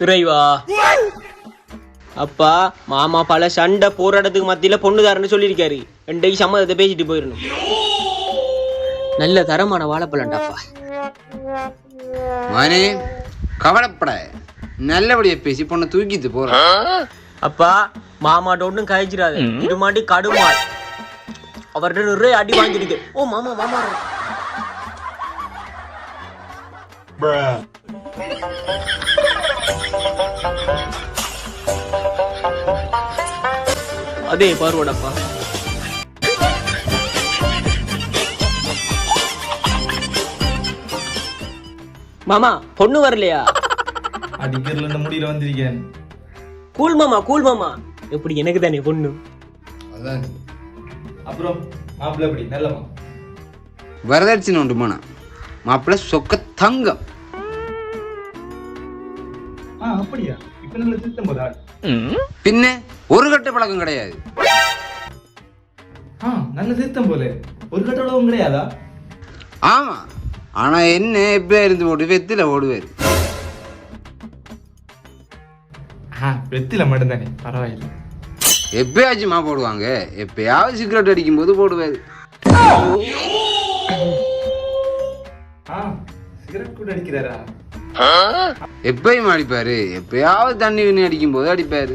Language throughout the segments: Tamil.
இறைவா அப்பா மாமா பல சண்டை போராட்டத்துக்கு மத்தியில பொண்ணு தரேன்னு சொல்லியிருக்காரு. ரெண்டைக்கு சம்மதத்தை பேசிட்டு போயிடணும் நல்ல தரமான வாழைப்பழம்டாப்பா மகனே கவலைப்பட. நல்லபடியா பேசி பொண்ணை தூக்கிட்டு போறேன் அப்பா மாமாட்ட ஒன்றும் கழிச்சிடாது. இது மாட்டி கடுமா அவர்கிட்ட நிறைய அடி வாங்கிருக்கு ஓ மாமா மாமா. அதே பார்வடப்பா. மாமா பொண்ணு வரலையா? அடிக்கிறதுல இந்த முடியில வந்திருக்கேன். கூல் மாமா கூல் மாமா. எப்படி எனக்கு தானே பொண்ணு? அதான். அப்புறம் மாப்பிள்ளை எப்படி? நல்லமா வரதட்சணை உண்டு போனா மாப்பிள்ள சொக்க தங்கம். அப்படியா? இப்ப நல்ல சிஸ்டம் போதா? பின்ன ஒரு கட்ட பழக்கம் கிடையாது. ஆ நல்ல சிஸ்டம் போல. ஒரு கட்டளவும் கிடையாதா? ஆமா. ஆனா என்ன எப்படியா இருந்து போட்டு வெத்தில ஓடுவாரு ஆ வெத்தில மட்டும்தானே. பரவாயில்லை. எப்பயாச்சுமா போடுவாங்க. எப்பயாவது சிகரெட் அடிக்கும் போது போடுவாரு ஆ. சிகரெட் கூட அடிக்கிறாரா? எப்பயும் அடிப்பாரு. எப்பயாவது தண்ணி விண்ணி அடிக்கும் போது அடிப்பாரு.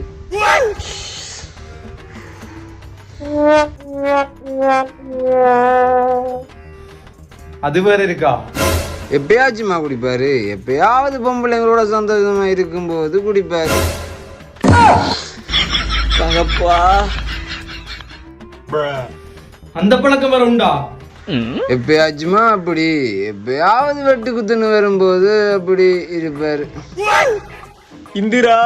அது வேற இருக்கா? எப்பயாச்சுமா குடிப்பாரு. எப்பயாவது பொம்பளைங்களோட சந்தோஷமா இருக்கும்போது குடிப்பாரு. தகப்பா அந்த பழக்கம் வேற உண்டா? எப்பயாச்சுமா அப்படி எப்பயாவது வெட்டு குத்துன்னு வரும்போது அப்படி இருப்பாரு இந்திரா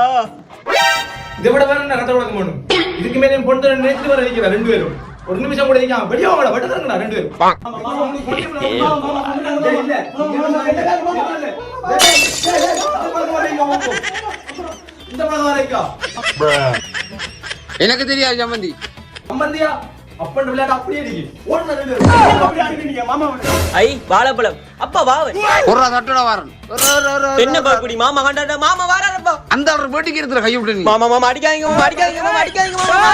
இதை விட வேற என்ன கட்ட பழக்கம் வேணும் இதுக்கு மேலே என் பொண்ணு நினைச்சு வர இருக்கிறா ரெண்டு பேரும் ஒரு நிமிஷம் கூட இருக்கான் வெளியே வாங்கடா வட்டு தரங்கடா ரெண்டு பேரும் எனக்கு தெரியாது சம்மந்தி சம்பந்தியா அப்பன் விளையாட்டு அப்படியே இருக்கு ஓடுன ரெண்டு பேரும் அப்படியே அடிக்கிறீங்க மாமா ஐ வாழைப்பழம். அப்பா வாவ ஒரு தட்டோட வரன் மாமா கண்டாடா மாமா வாராரப்பா. அந்த அவர் வேட்டிக்கு இடத்துல கை விட்டு நீ. மாமா மாமா அடிக்காதீங்க மாமா அடிக்காதீங்க மாமா அடிக்காதீங்க மாமா.